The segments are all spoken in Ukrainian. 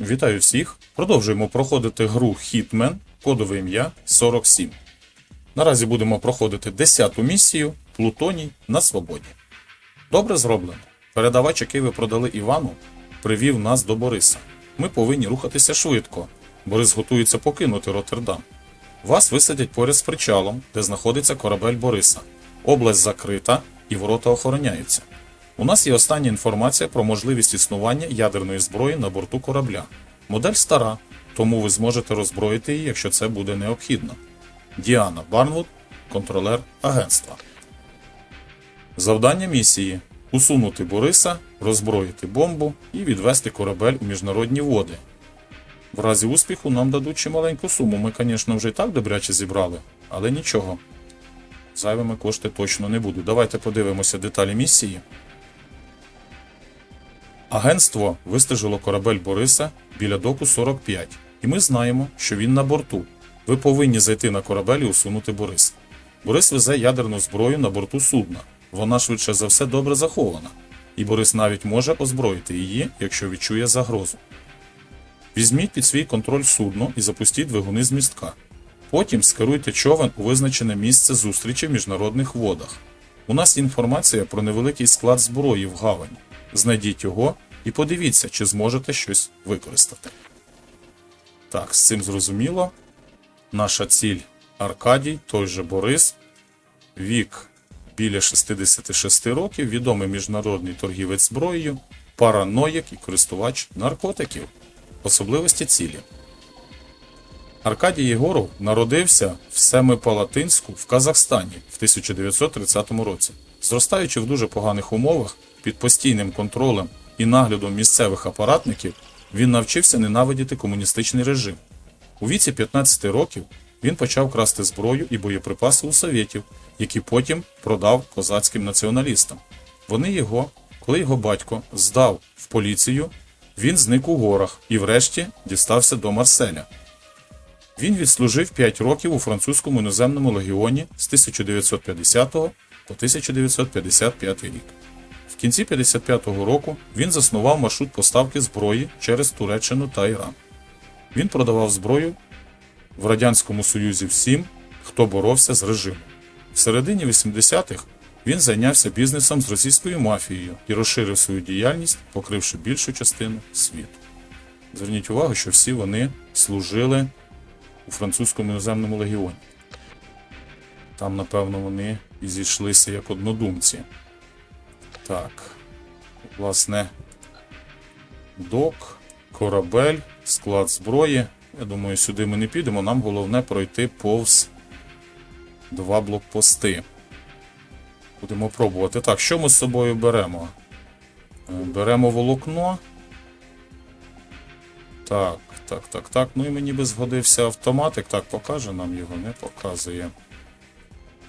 Вітаю всіх! Продовжуємо проходити гру Hitman, кодове ім'я 47. Наразі будемо проходити 10-ту місію Плутоній на свободі. Добре зроблено. Передавач, який ви продали Івану, привів нас до Бориса. Ми повинні рухатися швидко. Борис готується покинути Роттердам. Вас висадять поряд з причалом, де знаходиться корабель Бориса. Область закрита і ворота охороняються. У нас є остання інформація про можливість існування ядерної зброї на борту корабля. Модель стара, тому ви зможете роззброїти її, якщо це буде необхідно. Діана Барнвуд, контролер агентства. Завдання місії усунути Бориса, роззброїти бомбу і відвести корабель у міжнародні води. В разі успіху нам дадуть чималеньку суму. Ми, звісно, вже і так добряче зібрали, але нічого. Зайвими кошти точно не будуть. Давайте подивимося деталі місії. Агентство вистежило корабель Бориса біля доку 45, і ми знаємо, що він на борту. Ви повинні зайти на корабель і усунути Бориса. Борис везе ядерну зброю на борту судна. Вона швидше за все добре захована, і Борис навіть може озброїти її, якщо відчує загрозу. Візьміть під свій контроль судно і запустіть двигуни з містка. Потім скеруйте човен у визначене місце зустрічі в міжнародних водах. У нас інформація про невеликий склад зброї в гавані. Знайдіть його і подивіться, чи зможете щось використати. Так, з цим зрозуміло. Наша ціль Аркадій, той же Борис, вік біля 66 років, відомий міжнародний торгівець зброєю, параноїк і користувач наркотиків. Особливості цілі. Аркадій Єгоров народився в Семипалатинську в Казахстані в 1930 році. Зростаючи в дуже поганих умовах, під постійним контролем і наглядом місцевих апаратників, він навчився ненавидіти комуністичний режим. У віці 15 років він почав красти зброю і боєприпаси у совєтів, які потім продав козацьким націоналістам. Вони його, коли його батько здав в поліцію, він зник у горах і врешті дістався до Марселя. Він відслужив 5 років у французькому іноземному легіоні з 1950 по 1955 рік. В кінці 55-го року він заснував маршрут поставки зброї через Туреччину та Іран. Він продавав зброю в Радянському Союзі всім, хто боровся з режимом. В середині 80-х він зайнявся бізнесом з російською мафією і розширив свою діяльність, покривши більшу частину світу. Зверніть увагу, що всі вони служили у французькому іноземному легіоні. Там, напевно, вони і зійшлися як однодумці. Так, власне, док, корабель, склад зброї. Я думаю, сюди ми не підемо. Нам головне пройти повз два блокпости. Будемо пробувати. Так, що ми з собою беремо? Е, Беремо волокно. Так, так, так, так. Ну і мені би згодився автоматик. Так, покаже нам його, не показує.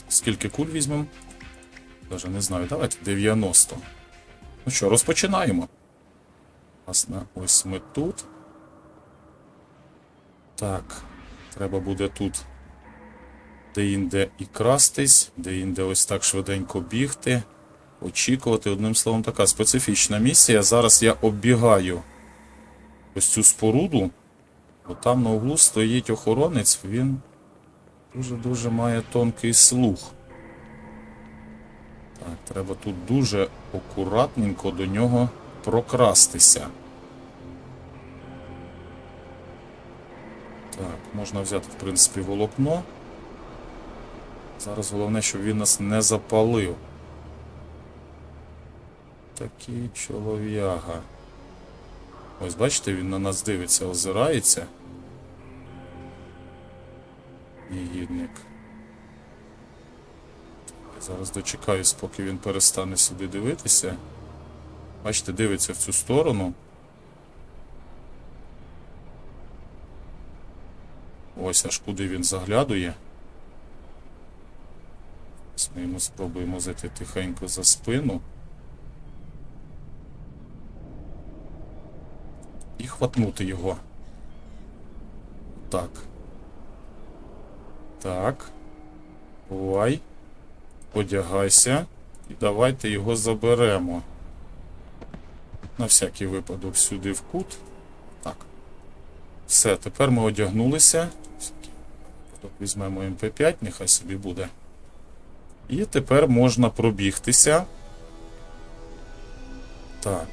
Скільки куль візьмемо? Даже не знаю. Давайте 90. Ну що, розпочинаємо. Власне, ось ми тут. Так. Треба буде тут де-інде і крастись, де-інде ось так швиденько бігти, очікувати. Одним словом, така специфічна місія. Зараз я оббігаю ось цю споруду, бо там на углу стоїть охоронець, він дуже-дуже має тонкий слух. Так, треба тут дуже акуратненько до нього прокрастися. Так, можна взяти, в принципі, волокно. Зараз головне, щоб він нас не запалив. Такий чолов'яга. Ось бачите, він на нас дивиться, озирається. Негідник. Зараз дочекаюсь, поки він перестане сюди дивитися. Бачите, дивиться в цю сторону. Ось аж куди він заглядує. Ми йому спробуємо зайти тихенько за спину. І хватнути його. Так. Так. Бувай. Одягайся. І давайте його заберемо. На всякий випадок сюди в кут. Так. Все, тепер ми одягнулися. Візьмемо МП5, нехай собі буде. І тепер можна пробігтися. Так,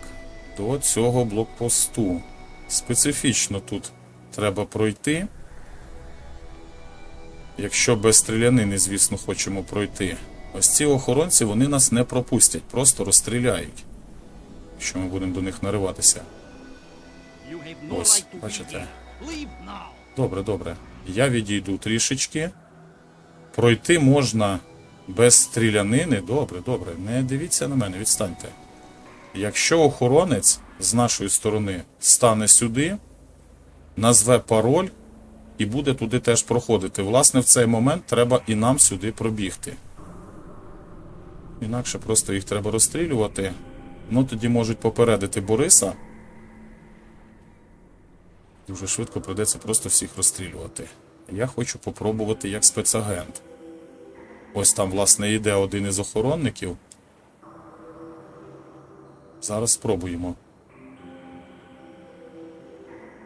до цього блокпосту. Специфічно тут треба пройти. Якщо без стрілянини, звісно, хочемо пройти. Ось ці охоронці вони нас не пропустять, просто розстріляють. Якщо ми будемо до них нариватися. Ось, бачите. Добре, добре. Я відійду трішечки. Пройти можна без стрілянини. Добре, добре. Не дивіться на мене, відстаньте. Якщо охоронець з нашої сторони стане сюди, назве пароль і буде туди теж проходити. Власне, в цей момент треба і нам сюди пробігти. Інакше просто їх треба розстрілювати. Ну тоді можуть попередити Бориса. Дуже швидко прийдеться просто всіх розстрілювати. Я хочу попробувати як спецагент. Ось там, власне, йде один із охоронників. Зараз спробуємо.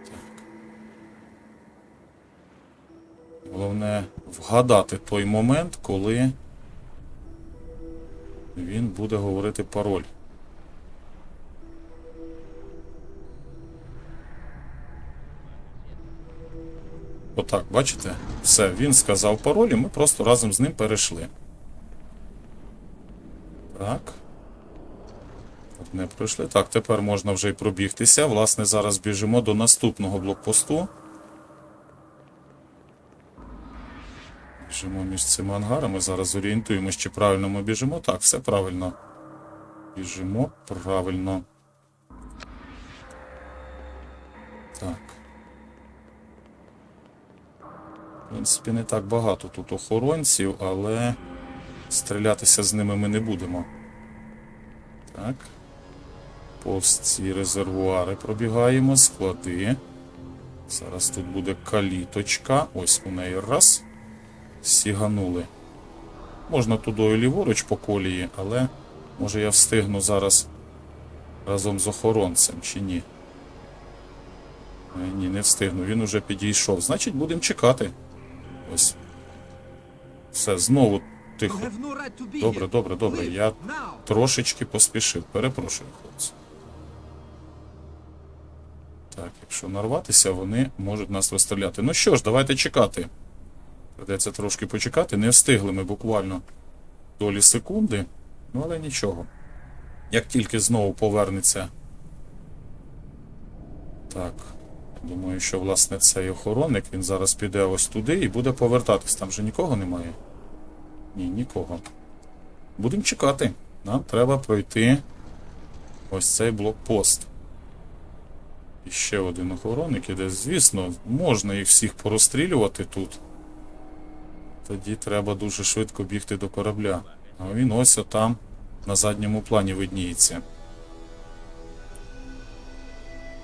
Так. Головне вгадати той момент, коли він буде говорити пароль. Отак, бачите? Все, він сказав пароль, і ми просто разом з ним перейшли. Так. Одне пройшли. Так, тепер можна вже й пробігтися. Власне, зараз біжимо до наступного блокпосту. Біжимо між цими ангарами. Зараз орієнтуємось, чи правильно ми біжимо. Так, все правильно. Біжимо правильно. Так. В принципі, не так багато тут охоронців, але стрілятися з ними ми не будемо. Так. Повз ці резервуари пробігаємо, склади. Зараз тут буде каліточка. Ось у неї раз. Сіганули. Можна тудою ліворуч по колії, але може я встигну зараз разом з охоронцем чи ні. Е, Ні, не встигну. Він уже підійшов. Значить, будемо чекати. Ось. Все, знову тихо. Добре, добре, добре. Я трошечки поспішив. Перепрошую, хлопці. Так, якщо нарватися, вони можуть нас розстріляти. Ну що ж, давайте чекати. Придеться трошки почекати. Не встигли ми буквально долі секунди. Ну, але нічого. Як тільки знову повернеться. Так. Думаю, що власне цей охоронник він зараз піде ось туди і буде повертатись. Там же нікого немає. Ні, нікого. Будемо чекати. Нам треба пройти ось цей блокпост. І ще один охоронник іде. Звісно, можна їх всіх порозстрілювати тут. Тоді треба дуже швидко бігти до корабля. А він ось отам на задньому плані видніється.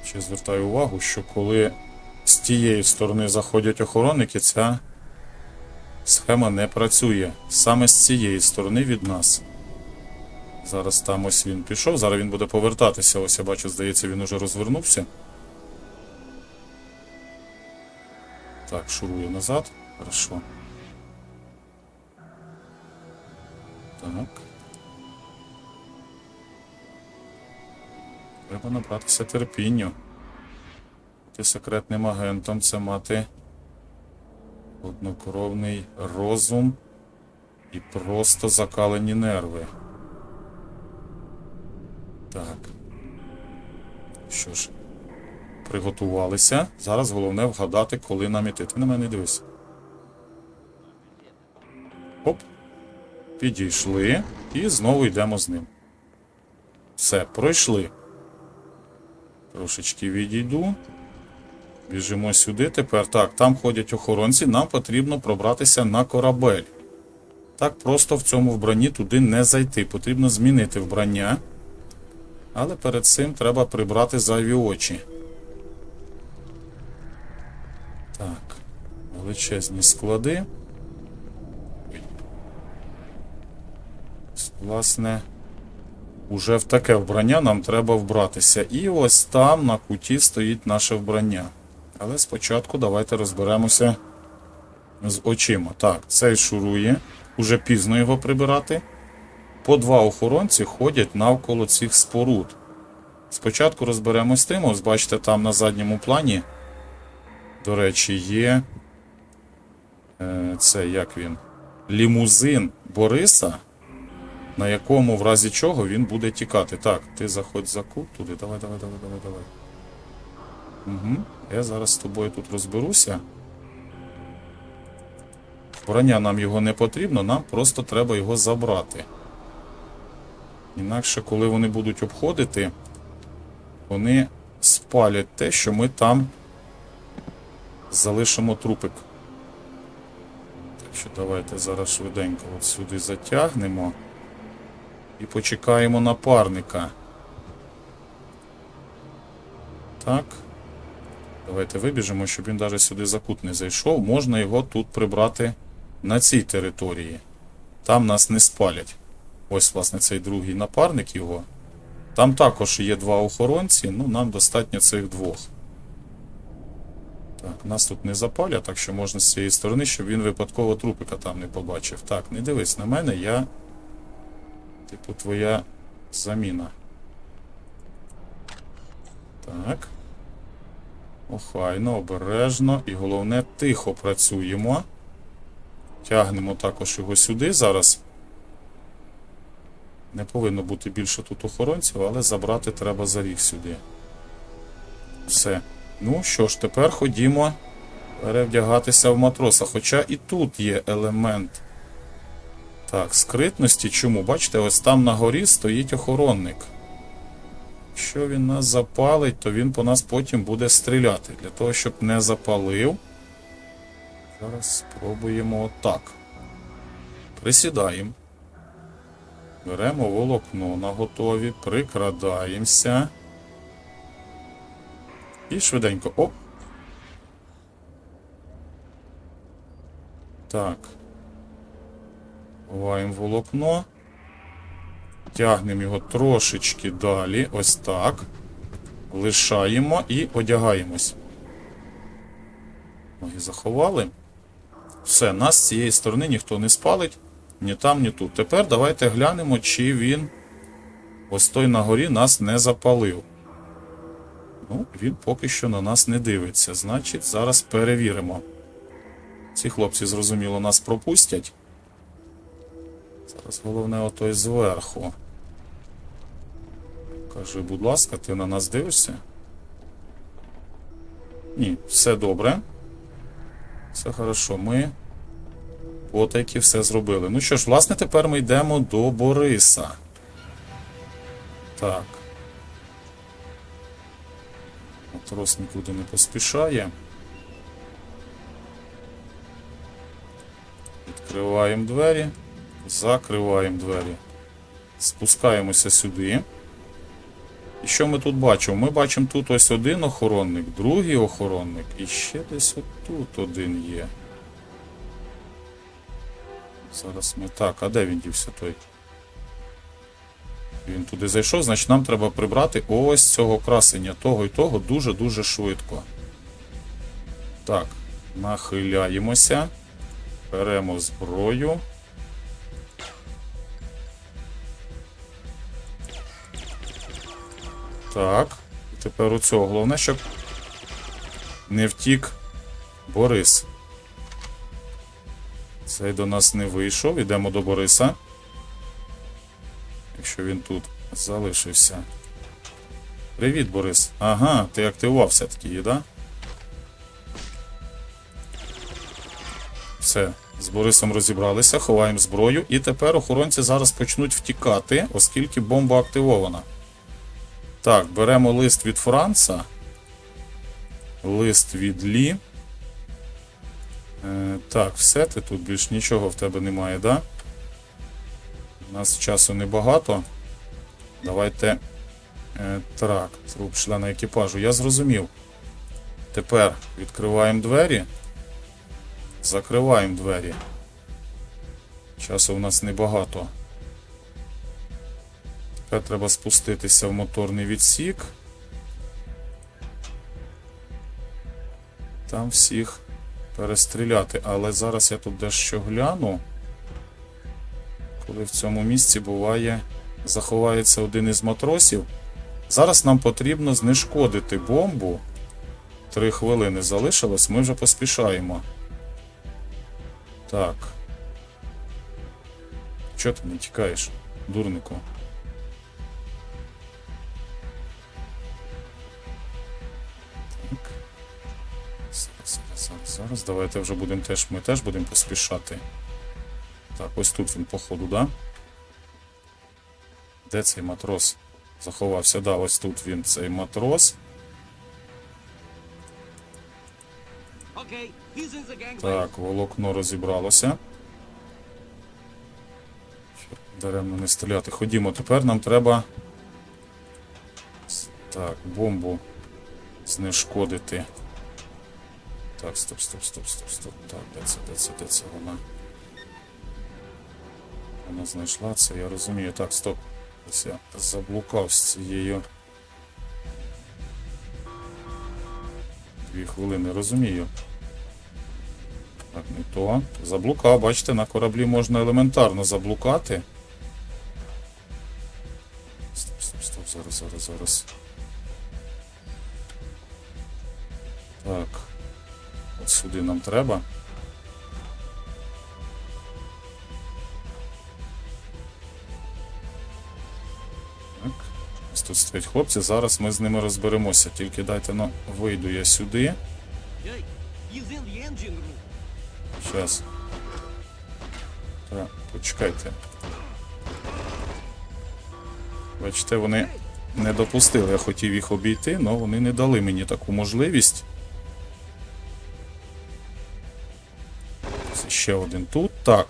Ще звертаю увагу, що коли з тієї сторони заходять охоронники, ця схема не працює. Саме з цієї сторони від нас. Зараз там ось він пішов, зараз він буде повертатися. Ось я бачу, здається, він уже розвернувся. Так, шурую назад. Хорошо. Так. Треба набратися терпінню. Бути секретним агентом це мати однокровний розум і просто закалені нерви. Так. Що ж, приготувалися. Зараз головне вгадати, коли нам іти. Ти на мене дивись. Оп. Підійшли і знову йдемо з ним. Все, пройшли. Трошечки відійду. Біжимо сюди тепер. Так, там ходять охоронці. Нам потрібно пробратися на корабель. Так просто в цьому вбранні туди не зайти. Потрібно змінити вбрання. Але перед цим треба прибрати зайві очі. Так. Величезні склади. Ой. Власне. Уже в таке вбрання нам треба вбратися. І ось там на куті стоїть наше вбрання. Але спочатку давайте розберемося з очима. Так, цей шурує. Уже пізно його прибирати. По два охоронці ходять навколо цих споруд. Спочатку розберемось з тим, ось бачите, там на задньому плані, до речі, є. Е, це як він? Лімузин Бориса, на якому в разі чого він буде тікати. Так, ти заходь за кут туди. Давай, давай, давай, давай, давай. Угу. Я зараз з тобою тут розберуся. Броня нам його не потрібно, нам просто треба його забрати. Інакше, коли вони будуть обходити, вони спалять те, що ми там залишимо трупик. Так що давайте зараз швиденько от сюди затягнемо і почекаємо напарника. Так. Давайте вибіжимо, щоб він навіть сюди за кут не зайшов. Можна його тут прибрати на цій території. Там нас не спалять. Ось, власне, цей другий напарник його. Там також є два охоронці, ну нам достатньо цих двох. Так, нас тут не запалять, так що можна з цієї сторони, щоб він випадково трупика там не побачив. Так, не дивись на мене, я. Типу, твоя заміна. Так. Охайно, обережно і головне, тихо працюємо. Тягнемо також його сюди зараз. Не повинно бути більше тут охоронців, але забрати треба за ріг сюди. Все. Ну що ж, тепер ходімо перевдягатися в матроса. Хоча і тут є елемент. Так, скритності. Чому? Бачите, ось там на горі стоїть охоронник. Якщо він нас запалить, то він по нас потім буде стріляти. Для того, щоб не запалив. Зараз спробуємо отак. Присідаємо. Беремо волокно на готові, прикрадаємося. І швиденько. Оп. Так. Ховаємо волокно. Тягнемо його трошечки далі. Ось так. Лишаємо і одягаємось. Ноги заховали. Все, нас з цієї сторони ніхто не спалить. Ні там, ні тут. Тепер давайте глянемо, чи він ось той на горі нас не запалив. Ну, він поки що на нас не дивиться. Значить, зараз перевіримо. Ці хлопці, зрозуміло, нас пропустять. Зараз головне отой зверху. Кажи, будь ласка, ти на нас дивишся? Ні, все добре. Все хорошо. Ми потайки все зробили. Ну що ж, власне, тепер ми йдемо до Бориса. Так. Матрос нікуди не поспішає. Відкриваємо двері, закриваємо двері. Спускаємося сюди. І що ми тут бачимо? Ми бачимо тут ось один охоронник, другий охоронник, і ще десь отут один є. Зараз ми. Так, а де він дівся той? Він туди зайшов, значить нам треба прибрати ось цього красення, того і того дуже-дуже швидко. Так, нахиляємося. Беремо зброю. Так. І тепер у цього головне, щоб не втік Борис. Цей до нас не вийшов. Йдемо до Бориса. Якщо він тут залишився. Привіт, Борис. Ага, ти активував все-таки її, да? Все, з Борисом розібралися, ховаємо зброю. І тепер охоронці зараз почнуть втікати, оскільки бомба активована. Так, беремо лист від Франца. Лист від Лі. Е, так, все, ти тут більш нічого в тебе немає, да? У нас часу небагато. Давайте. Е, так, труп члена екіпажу. Я зрозумів. Тепер відкриваємо двері. Закриваємо двері. Часу у нас небагато. Тепер треба спуститися в моторний відсік. там всіх перестріляти. Але зараз я тут дещо гляну. Коли в цьому місці буває, заховається один із матросів. Зараз нам потрібно знешкодити бомбу. Три хвилини залишилось, ми вже поспішаємо. Так. Чого ти не тікаєш, дурнику? Зараз, зараз. Давайте вже будемо теж. Ми теж будемо поспішати. Так, ось тут він, походу, да? Де цей матрос? Заховався, да, ось тут він, цей матрос. Так, волокно розібралося. Щоб Даремно не стріляти. Ходімо, тепер нам треба. Так, бомбу знешкодити. Так, стоп, стоп, стоп, стоп, стоп. Так, де це, де це, де це вона? Вона знайшла це, я розумію. Так, стоп. Ось я заблукав з цією. Дві хвилини, розумію. Так, не то. Заблукав, бачите, на кораблі можна елементарно заблукати. Стоп, стоп, стоп, зараз, зараз, зараз. Так. От сюди нам треба. Так. Ось тут стоять хлопці, зараз ми з ними розберемося. Тільки дайте ну, вийду я сюди. Щас. Так, почекайте. Бачите, вони не допустили. Я хотів їх обійти, але вони не дали мені таку можливість. Ще один тут. Так.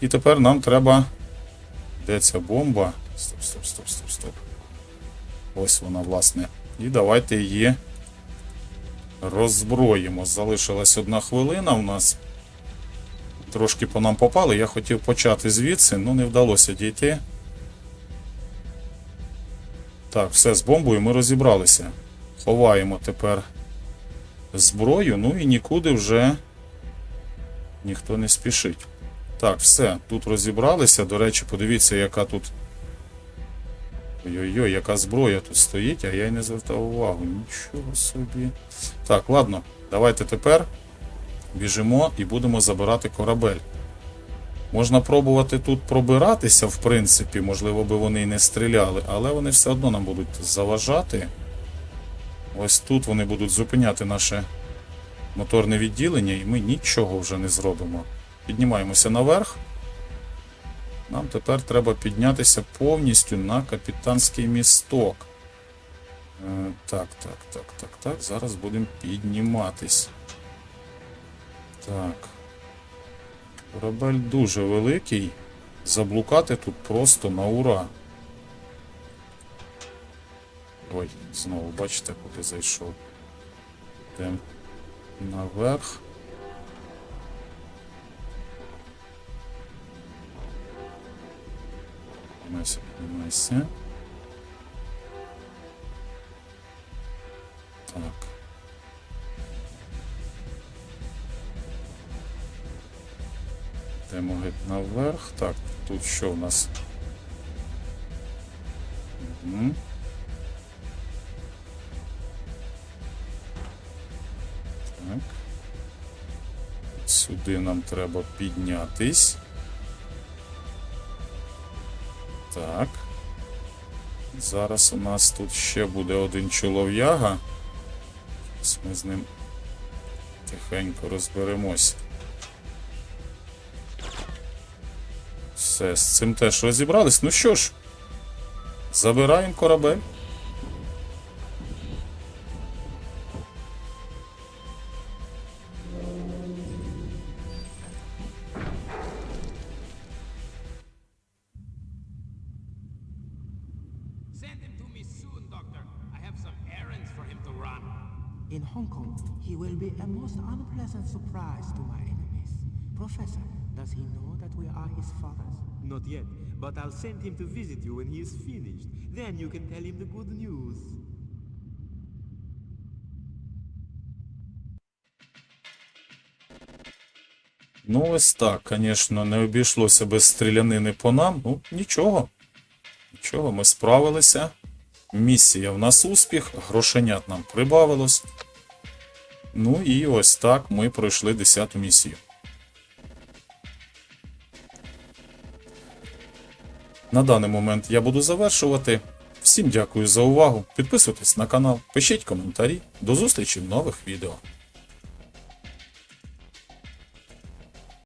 І тепер нам треба. Де ця бомба? Стоп, стоп, стоп, стоп, стоп. Ось вона, власне. І давайте її роззброїмо. Залишилась одна хвилина у нас. Трошки по нам попали. Я хотів почати звідси, але не вдалося дійти. Так, все з бомбою ми розібралися. Ховаємо тепер зброю, ну і нікуди вже ніхто не спішить. Так, все, тут розібралися. До речі, подивіться, яка тут. Ой-ой-ой, яка зброя тут стоїть, а я й не звертав увагу. Нічого собі. Так, ладно, давайте тепер біжимо і будемо забирати корабель. Можна пробувати тут пробиратися, в принципі, можливо, би вони і не стріляли, але вони все одно нам будуть заважати. Ось тут вони будуть зупиняти наше моторне відділення, і ми нічого вже не зробимо. Піднімаємося наверх. Нам тепер треба піднятися повністю на капітанський місток. Е, так, так, так, так, так. Зараз будемо підніматись. Так. Корабель дуже великий. Заблукати тут просто на ура. Ой, знову бачите, куди зайшов. Йдемо наверх. Піднімайся, піднімайся. Так. Йдемо геть наверх. Так, тут що в нас? Угу. Сюди нам треба піднятись. Так. Зараз у нас тут ще буде один чолов'яга. Ми з ним тихенько розберемось. Все, з цим теж розібрались. Ну що ж, забираємо корабель. Surprise to my enemies. Professor, does he know that we are his fathers? Not yet, but I'll send him to visit you when he is finished. Then you can tell him the good news. Ну, ось так, звісно, не обійшлося без стрілянини по нам. Ну, нічого. Нічого, ми справилися. Місія в нас успіх, грошенят нам прибавилось. Ну і ось так ми пройшли 10 місію. На даний момент я буду завершувати. Всім дякую за увагу. Підписуйтесь на канал, пишіть коментарі. До зустрічі в нових відео.